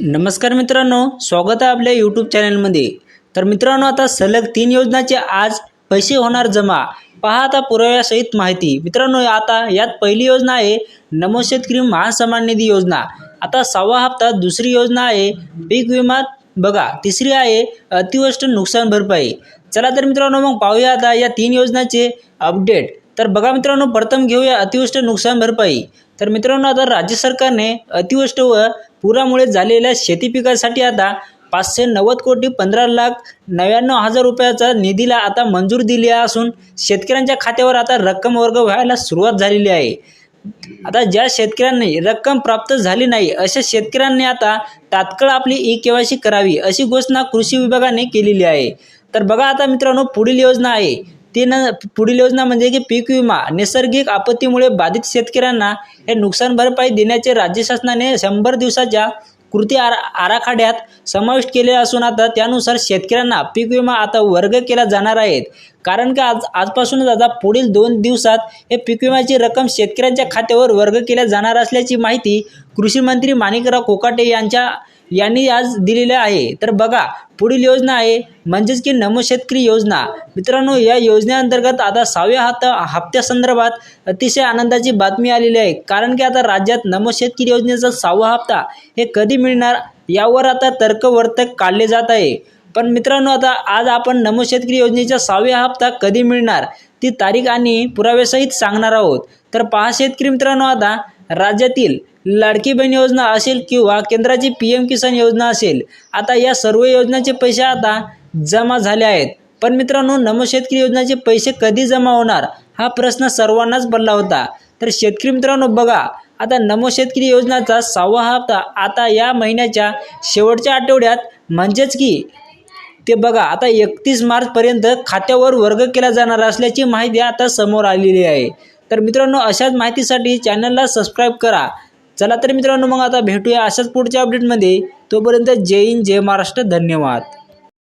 नमस्कार मित्रांनो स्वागत आहे आपल्या यूट्यूब चॅनलमध्ये तर मित्रांनो आता सलग तीन योजनाचे आज पैसे होणार जमा. पहा आता पुराव्यासहित माहिती. मित्रांनो आता यात पहिली योजना आहे नमो शेतकरी महासन्मान निधी योजना. आता सहावा हप्ता दुसरी योजना आहे पीक विमा बघा. तिसरी आहे अतिवृष्ट नुकसान भरपाई. चला तर मित्रांनो मग पाहूया आता या तीन योजनाचे अपडेट तर बघा मित्रांनो प्रथम घेऊया अतिवृष्ट नुकसान भरपाई. तर मित्रांनो आता राज्य सरकारने अतिवृष्टी व पुरामुळे झालेल्या शेती पिकासाठी आता पाचशे नव्वद कोटी पंधरा लाख नव्याण्णव हजार रुपयाचा निधीला आता मंजूर दिली असून शेतकऱ्यांच्या खात्यावर आता रक्कम वर्ग व्हायला सुरुवात झालेली आहे. आता ज्या शेतकऱ्यांनी रक्कम प्राप्त झाली नाही अशा शेतकऱ्यांनी आता तात्काळ आपली ई केवायसी करावी अशी घोषणा कृषी विभागाने केलेली आहे. तर बघा आता मित्रांनो पुढील योजना आहे. तीन न पुढील योजना म्हणजे की पीक विमा नैसर्गिक आपत्तीमुळे बाधित शेतकऱ्यांना हे नुकसान भरपाई देण्याचे राज्य शासनाने शंभर दिवसाच्या कृती आरा आराखड्यात समाविष्ट केले असून आता त्यानुसार शेतकऱ्यांना पीक विमा आता वर्ग केला जाणार आहेत कारण की आज आजपासूनच आता पुढील दोन दिवसात हे पीक विम्याची रक्कम शेतकऱ्यांच्या खात्यावर वर्ग केल्या जाणार असल्याची माहिती कृषी मंत्री माणिकराव कोकाटे यांच्या यांनी आज दिलेले आहे. तर बघा पुढील योजना आहे म्हणजेच की नमो शेतकरी योजना. मित्रांनो या योजनेअंतर्गत आता सहाव्या हप्ता हप्त्यासंदर्भात अतिशय आनंदाची बातमी आलेली आहे. कारण की आता राज्यात नमो शेतकरी योजनेचा सहावा हप्ता हे कधी मिळणार यावर आता तर्कवर्तक काढले जात आहे. पण मित्रांनो आता आज आपण नमो शेतकरी योजनेचा सहाव्या हप्ता कधी मिळणार ती तारीख आणि पुराव्यासहित सांगणार आहोत. तर पहा शेतकरी मित्रांनो आता राज्यातील लाडकी बहीण योजना असेल किंवा केंद्राची पी एम किसान योजना असेल आता या सर्व योजनांचे पैसे आता जमा झाले आहेत. पण मित्रांनो नमो शेतकरी योजनेचे पैसे कधी जमा होणार हा प्रश्न सर्वांनाच पडला होता. तर शेतकरी मित्रांनो बघा आता नमो शेतकरी योजनाचा सहावा हप्ता आता या महिन्याच्या शेवटच्या आठवड्यात म्हणजेच की ते बघा आता एकतीस मार्चपर्यंत खात्यावर वर्ग केला जाणार असल्याची माहिती आता समोर आलेली आहे. तर मित्रांनो अशाच माहितीसाठी चॅनलला सबस्क्राईब करा. चला तर मित्रांनो मग आता भेटूया अशाच पुढच्या अपडेटमध्ये. तोपर्यंत जय हिंद जय महाराष्ट्र. धन्यवाद.